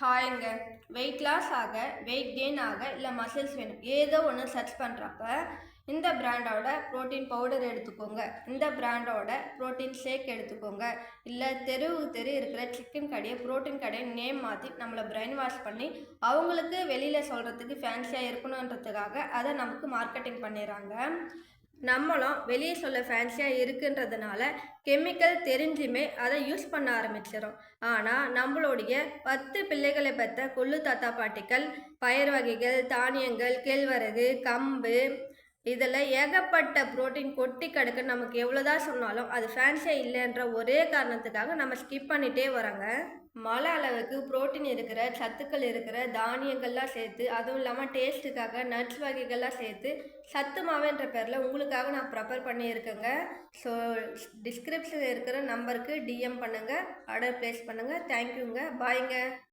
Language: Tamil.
ஹாய்ங்க வெயிட் லாஸ் ஆக வெயிட் கெயின் ஆக இல்லை மசில்ஸ் வேணும் ஏதோ ஒன்று சர்ச் பண்ணுறப்ப இந்த பிராண்டோட ப்ரோட்டீன் பவுடர் எடுத்துக்கோங்க. இந்த பிராண்டோட ப்ரோட்டீன் ஷேக் எடுத்துக்கோங்க. இல்லை தெருவுக்கு தெரு இருக்கிற சிக்கன் கடையை ப்ரோட்டீன் கடையை நேம் மாற்றி நம்மளை பிரெயின் வாஷ் பண்ணி அவங்களுக்கு வெளியில் சொல்கிறதுக்கு ஃபேன்சியாக இருக்கணுன்றதுக்காக அதை நமக்கு மார்க்கெட்டிங் பண்ணிடுறாங்க. நம்மளும் வெளியே சொல்ல ஃபேன்சியாக இருக்குன்றதுனால கெமிக்கல் தெரிஞ்சுமே அதை யூஸ் பண்ண ஆரம்பிச்சிடும் ஆனால் நம்மளுடைய பத்து பிள்ளைகளை பெற்ற கொள்ளு தாத்தா பாட்டிகள் பயிர் வகைகள் தானியங்கள் கேழ்வரகு கம்பு இதில் ஏகப்பட்ட புரோட்டீன் கொட்டி கிடக்கு நமக்கு எவ்வளோதான் சொன்னாலும் அது ஃபேன்சியாக இல்லைன்ற ஒரே காரணத்துக்காக நம்ம ஸ்கிப் பண்ணிகிட்டே வரோங்க. மழை அளவுக்கு புரோட்டீன் இருக்கிற சத்துக்கள் இருக்கிற தானியங்கள்லாம் சேர்த்து அதுவும் இல்லாமல் டேஸ்ட்டுக்காக நட்ஸ் வகைகள்லாம் சேர்த்து சத்து மாவுன்ற பேரில் உங்களுக்காக நான் ப்ரிப்பேர் பண்ணியிருக்கேங்க. ஸோ டிஸ்கிரிப்ஷனில் இருக்கிற நம்பருக்கு டிஎம் பண்ணுங்கள் ஆர்டர் ப்ளேஸ் பண்ணுங்கள் தேங்க்யூங்க பாய்ங்க